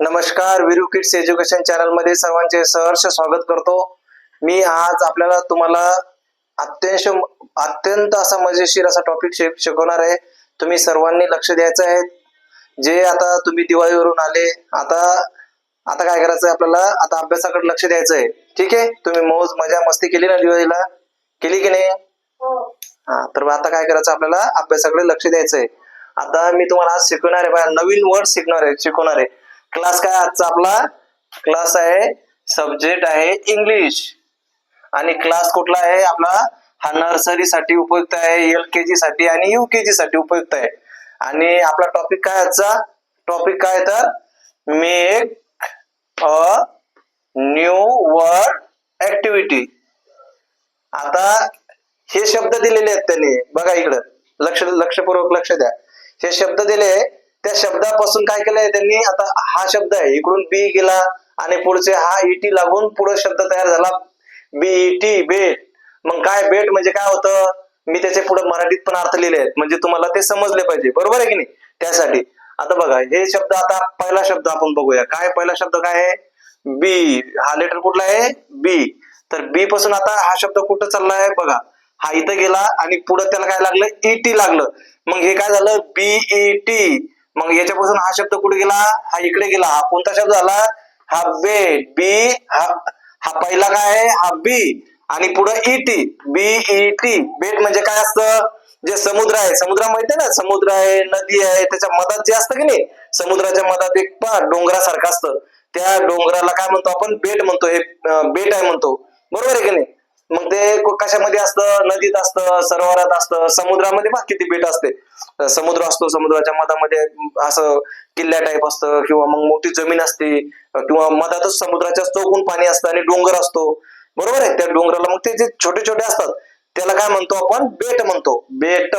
नमस्कार Veeru kids education चॅनलमध्ये सर्वांचे सहर्ष स्वागत करतो. मी आज आपल्याला तुम्हाला अत्यंत अत्यंत असा मजेशीर असा टॉपिक शिकवणार आहे. तुम्ही सर्वांनी लक्ष द्यायचं आहे. जे आता तुम्ही दिवाळीवरून आले आता आता काय करायचं आहे आपल्याला? आता अभ्यासाकडे लक्ष द्यायचं आहे. ठीक आहे? तुम्ही मौज मजा मस्ती केली ना दिवाळीला? केली की नाही? हा. तर मग आता काय करायचं आपल्याला? अभ्यासाकडे लक्ष द्यायचं आहे. आता मी तुम्हाला आज शिकवणार आहे. नवीन वर्ड शिकणार आहे शिकवणार आहे. क्लास काय आजचा आपला? क्लास आहे सब्जेक्ट आहे इंग्लिश आणि क्लास कुठला आहे? आपला हा नर्सरी साठी उपयुक्त आहे एल के जी साठी आणि यू के जी साठी उपयुक्त आहे. आणि आपला टॉपिक काय आजचा? टॉपिक काय तर make a new word activity आता हे शब्द दिलेले आहेत त्यांनी. बघा इकडं. लक्ष लक्षपूर्वक लक्ष द्या. हे शब्द दिले त्या शब्दापासून काय केलंय त्यांनी? आता हा शब्द आहे इकडून बी गेला आणि पुढचे हा इटी लागून पुढे शब्द तयार झाला. B E T bet. मग काय बेट म्हणजे काय होतं? मी त्याचे पुढे मराठीत पण अर्थ लिहिले आहेत. म्हणजे तुम्हाला ते समजले पाहिजे. बरोबर आहे की नाही? त्यासाठी. आता बघा हे शब्द आता पहिला शब्द आपण बघूया. काय पहिला शब्द काय आहे? बी. हा लेटर कुठला आहे? बी. तर बी पासून आता हा शब्द कुठं चालला आहे? बघा. हा इथं गेला आणि पुढे त्याला काय लागलं? ईटी लागलं. मग हे काय झालं? बीईटी मग याच्यापासून हा शब्द कुठे गेला? हा इकडे गेला. हा कोणता शब्द झाला? हा बेट बी हा हा पहिला काय आहे? हा बी. आणि पुढे ईटी टी बेट म्हणजे काय असतं? जे समुद्र आहे. समुद्र माहितीये ना? समुद्र आहे नदी आहे त्याच्या मधात जे असतं की नाही? समुद्राच्या मधात एक पा डोंगरासारखं असतं. त्या डोंगराला काय म्हणतो आपण? बेट म्हणतो. हे बेट आहे म्हणतो. बरोबर आहे की नाही? मग ते कशामध्ये असतं? नदीत असतं सरोवरात असतं समुद्रामध्ये बघ किती बेट असते. समुद्र असतो समुद्राच्या मधामध्ये असं किल्ल्या टाईप असतं किंवा मग मोठी जमीन असते किंवा मधातच समुद्राच्या चौकून पाणी असतं आणि डोंगर असतो. बरोबर आहे? त्या डोंगराला मग ते जे छोटे छोटे असतात त्याला काय म्हणतो आपण? बेट म्हणतो. बेट.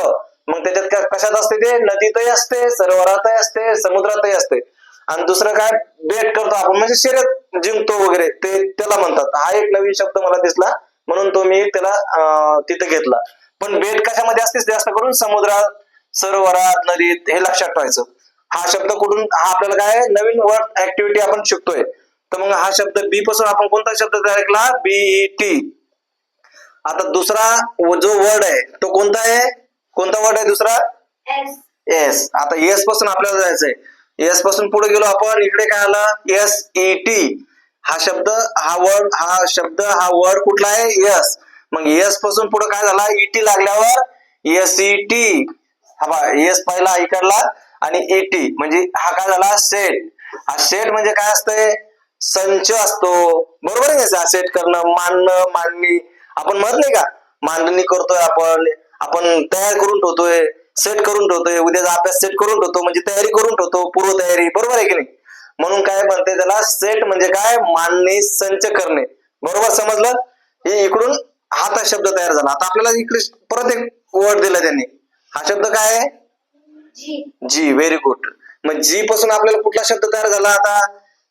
मग त्याच्यात कशात असते ते? नदीतही असते सरोवरातही असते समुद्रातही असते. आणि दुसरं काय? बेट करतो आपण. म्हणजे शर्यत जिंकतो वगैरे. ते त्याला म्हणतात. हा एक नवीन शब्द मला दिसला. म्हणून तो मी त्याला तिथे घेतला. पण बेट कशामध्ये असतेच जास्त करून समुद्रात सरोवरात नदीत हे लक्षात ठेवायचं. हा शब्द कुठून हा आपल्याला काय नवीन वर्ड ऍक्टिव्हिटी आपण शिकतोय. तर मग हा शब्द बी पासून आपण कोणता शब्द तयार केला? बीईटी आता दुसरा जो वर्ड आहे तो कोणता आहे? कोणता वर्ड आहे दुसरा? एस आता एसपासून आपल्याला जायचंय. एसपासून पुढे गेलो आपण इकडे काय आलं? एस ई टी हा शब्द हा वर्ड हा शब्द हा वर्ड कुठला आहे? यस मग यसपासून पुढे काय झाला? ईटी लागल्यावर एस ई टी हा बा एस पहिला इकडला आणि ईटी म्हणजे हा काय झाला? सेट हा सेट म्हणजे काय असतंय? संच असतो. बरोबर आहे का सेट करणं मांडणं मांडणी. आपण म्हणत नाही का? मांडणी करतोय आपण. आपण तयार करून ठेवतोय. सेट करून ठेवतोय. उद्याचा अभ्यास सेट करून ठेवतो म्हणजे तयारी करून ठेवतो. पूर्व तयारी बरोबर आहे की नाही? म्हणून काय म्हणते त्याला सेट म्हणजे काय? मांडणी संच करणे. बरोबर समजलं? हे इकडून हाता शब्द तयार झाला. आता आपल्याला इकडे परत एक वर्ड दिला त्यांनी. हा शब्द काय? आहे जी. व्हेरी गुड मग जी पासून आपल्याला कुठला शब्द तयार झाला आता?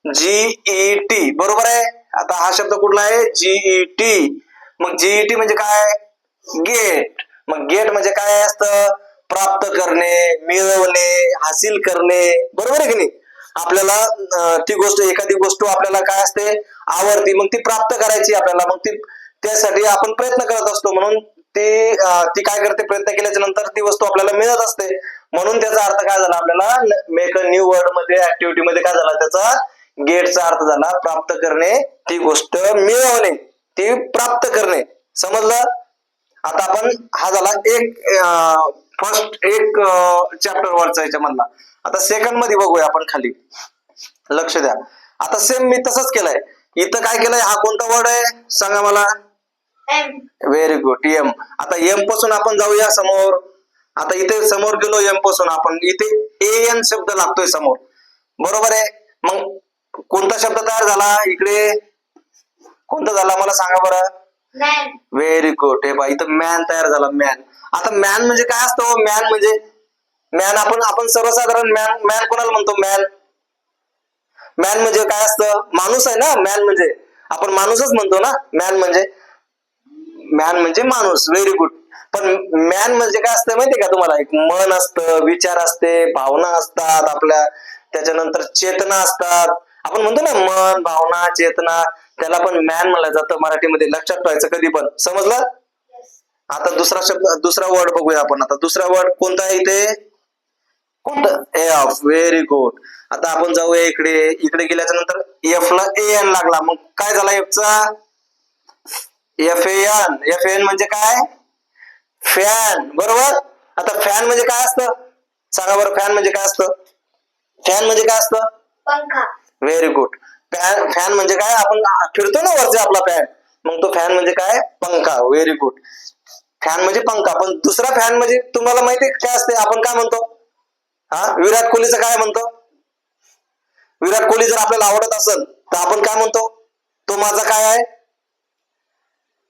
जीई टी बरोबर आहे? आता हा शब्द कुठला आहे? जीई टी मग जीई म्हणजे काय? गेट मग गेट म्हणजे काय असतं? प्राप्त करणे मिळवणे हासिल करणे. बरोबर आहे की नाही? आपल्याला ती गोष्ट एखादी गोष्ट आपल्याला काय असते आवडती मग ती प्राप्त करायची आपल्याला. मग ती त्यासाठी आपण प्रयत्न करत असतो. म्हणून ती ती काय करते प्रयत्न केल्याच्यानंतर ती वस्तू आपल्याला मिळत असते. म्हणून त्याचा अर्थ काय झाला? आपल्याला मेक अ न्यू वर्डमध्ये ऍक्टिव्हिटी मध्ये काय झाला? त्याचा गेटचा अर्थ झाला प्राप्त करणे ती गोष्ट मिळवणे ती प्राप्त करणे. समजलं? आता आपण हा झाला एक फर्स्ट एक चॅप्टर वरचा याच्यामधला. आता सेकंडमध्ये बघूया आपण खाली. लक्ष द्या. आता सेम मी तसंच केलंय. इथं काय केलंय? हा कोणता वर्ड आहे? सांगा मला. व्हेरी गुड एम आता एमपासून आपण जाऊया समोर. आता इथे समोर गेलो एमपासून आपण. इथे ए एन शब्द लागतोय समोर. बरोबर आहे? मग कोणता शब्द तयार झाला? इकडे. कोणता झाला? मला सांगा बरं. व्हेरी गुड हे बा इथं मॅन तयार झाला मॅन आता मॅन म्हणजे काय असतं हो? मॅन म्हणजे मॅन आपण आपण सर्वसाधारण मॅन मॅन कोणाला म्हणतो? मॅन मॅन म्हणजे काय असतं? माणूस आहे ना? मॅन म्हणजे. आपण माणूसच म्हणतो ना? मॅन म्हणजे. मॅन म्हणजे माणूस. व्हेरी गुड पण मॅन म्हणजे काय असतं माहितीये का तुम्हाला? एक मन असतं विचार असते भावना असतात आपल्या. त्याच्यानंतर चेतना असतात. आपण म्हणतो ना मन भावना चेतना त्याला पण मॅन म्हणलं जातं मराठीमध्ये. लक्षात ठेवायचं कधी पण. समजलं? आता दुसरा शब्द दुसरा वर्ड बघूया आपण आता. दुसरा वर्ड कोणता आहे इथे? कोणतं? एफ व्हेरी गुड आता आपण जाऊया इकडे. इकडे गेल्याच्यानंतर एफ ला ए एन लागला. मग काय झाला F चा? एफ एन एफ एन म्हणजे काय? फॅन बरोबर? आता फॅन म्हणजे काय असतं? सांगा बरं फॅन म्हणजे काय असतं? फॅन म्हणजे काय असतं? पंखा. व्हेरी गुड फॅन फॅन म्हणजे काय? आपण फिरतो ना वरती आपला फॅन मग तो फॅन म्हणजे काय? पंखा. व्हेरी गुड फॅन म्हणजे पंखा पण दुसरा फॅन म्हणजे तुम्हाला माहिती आहे काय असते आपण काय म्हणतो? हा? विराट कोहलीचं काय म्हणतो? विराट कोहली जर आपल्याला आवडत असेल तर आपण काय म्हणतो? तो माझा काय आहे?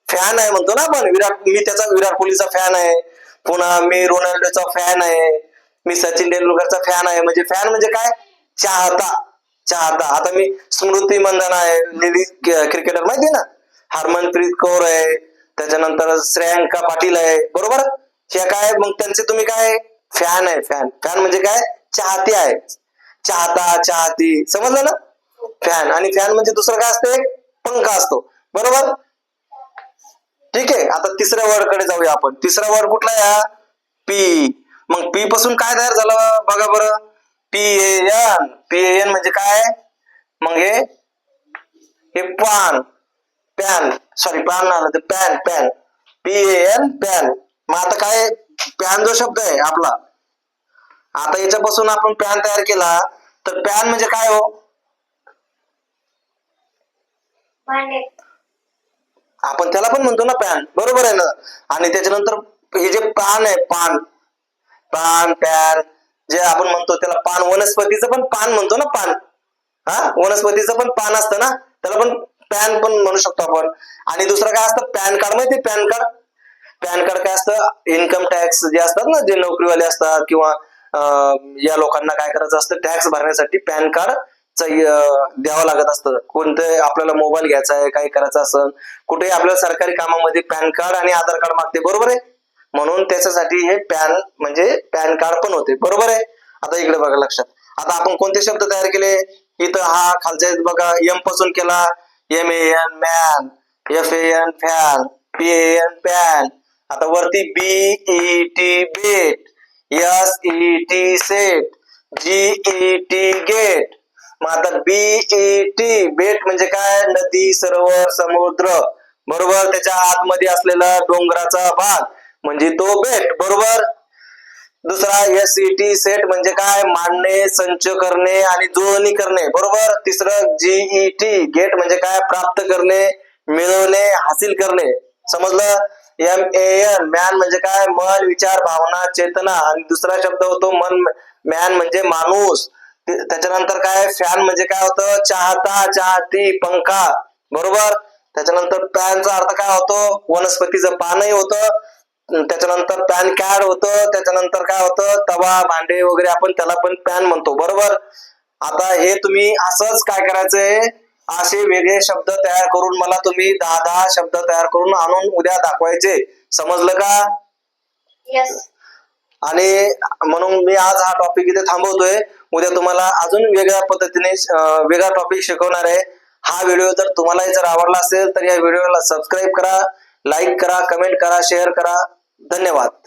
फॅन आहे म्हणतो ना आपण. विराट मी त्याचा विराट कोहलीचा फॅन आहे. पुन्हा मी रोनाल्डोचा फॅन आहे. मी सचिन तेंडुलकरचा फॅन आहे. म्हणजे फॅन म्हणजे काय? चाहता. चाहता. आता मी स्मृती मंदना आहे. लेडीज क्रिकेटर माहिती ना? हरमनप्रीत कौर आहे. त्याच्यानंतर श्रेयांका पाटील आहे बरोबर? हे काय? मग त्यांचे तुम्ही काय? फॅन आहे फॅन. फॅन म्हणजे काय? चाहते आहे. चाहता चाहती. समजलं ना? फॅन. आणि फॅन म्हणजे दुसरं काय असते? पंखा असतो. बरोबर? ठीक आहे. आता तिसऱ्या वर्डकडे जाऊया आपण. तिसरा वर्ड कुठला आहे पी. मग पी पासून काय तयार झालं बघा बरं. P N. पी एन म्हणजे काय? मग हे हे पान. पॅन सॉरी पान आलं ते pan pan P N pan मग आता काय? पॅन जो शब्द आहे आपला. आता याच्यापासून आपण पॅन तयार केला तर पॅन म्हणजे काय हो? आपण त्याला पण म्हणतो ना पॅन बरोबर आहे ना? आणि त्याच्यानंतर हे जे पान आहे पान पान पॅन जे आपण म्हणतो त्याला पान वनस्पतीचं पण पान म्हणतो ना पान हा? वनस्पतीचं पण पान असतं ना? त्याला पण पॅन पण म्हणू शकतो आपण. आणि दुसरं काय असतं? पॅन कार्ड माहिती पॅन कार्ड? पॅन कार्ड काय असतं? इन्कम टॅक्स जे असतात ना जे नोकरीवाले असतात किंवा या लोकांना काय करायचं असतं? टॅक्स भरण्यासाठी पॅन कार्ड द्यावं लागत असतं. कोणतं आपल्याला मोबाईल घ्यायचा आहे काही करायचं असेल कुठेही आपल्याला सरकारी कामामध्ये पॅन कार्ड आणि आधार कार्ड मागते. बरोबर आहे? म्हणून त्याच्यासाठी हे पॅन म्हणजे पॅन कार्ड पण होते. बरोबर आहे? आता इकडे बघा लक्षात. आता आपण कोणते शब्द तयार केले? इथं हा खालचा बघा एमपासून केला M A N man F A N fan P N pan आता वरती B E T bet S E T set G E T get मग आता बी ई टी बेट म्हणजे काय? नदी सरोवर समुद्र. बरोबर? त्याच्या आतमध्ये असलेला डोंगराचा भाग. म्हणजे तो बेट बरोबर? दुसरा एस टी सेट म्हणजे काय? मांडणे संच करणे आणि जुळणी करणे. बरोबर? तिसरं जीई टी गेट म्हणजे काय? प्राप्त करणे मिळवणे हासिल करणे. समजलं? एम ए एन मॅन म्हणजे काय? मन विचार भावना चेतना. आणि दुसरा शब्द होतो मन मॅन म्हणजे माणूस. त्याच्यानंतर काय? फॅन म्हणजे काय होतं? चाहता चाहती पंखा. बरोबर? त्याच्यानंतर पॅनचा अर्थ काय होतो? वनस्पतीचं पानही होतं. त्याच्यानंतर पॅन कार्ड होतं त्याच्यानंतर काय होतं तवा भांडे वगैरे आपण त्याला पण पॅन म्हणतो बरोबर? आता हे तुम्ही असंच काय करायचंय असे वेगळे शब्द तयार करून मला तुम्ही दहा दहा शब्द तयार करून आणून उद्या दाखवायचे. समजलं का? यस आणि म्हणून मी आज हा टॉपिक इथे थांबवतोय. उद्या तुम्हाला अजून वेगळ्या पद्धतीने वेगळा टॉपिक शिकवणार आहे. हा व्हिडिओ जर तुम्हालाही जर आवडला असेल तर या व्हिडिओला सबस्क्राईब करा लाईक करा कमेंट करा शेअर करा. धन्यवाद.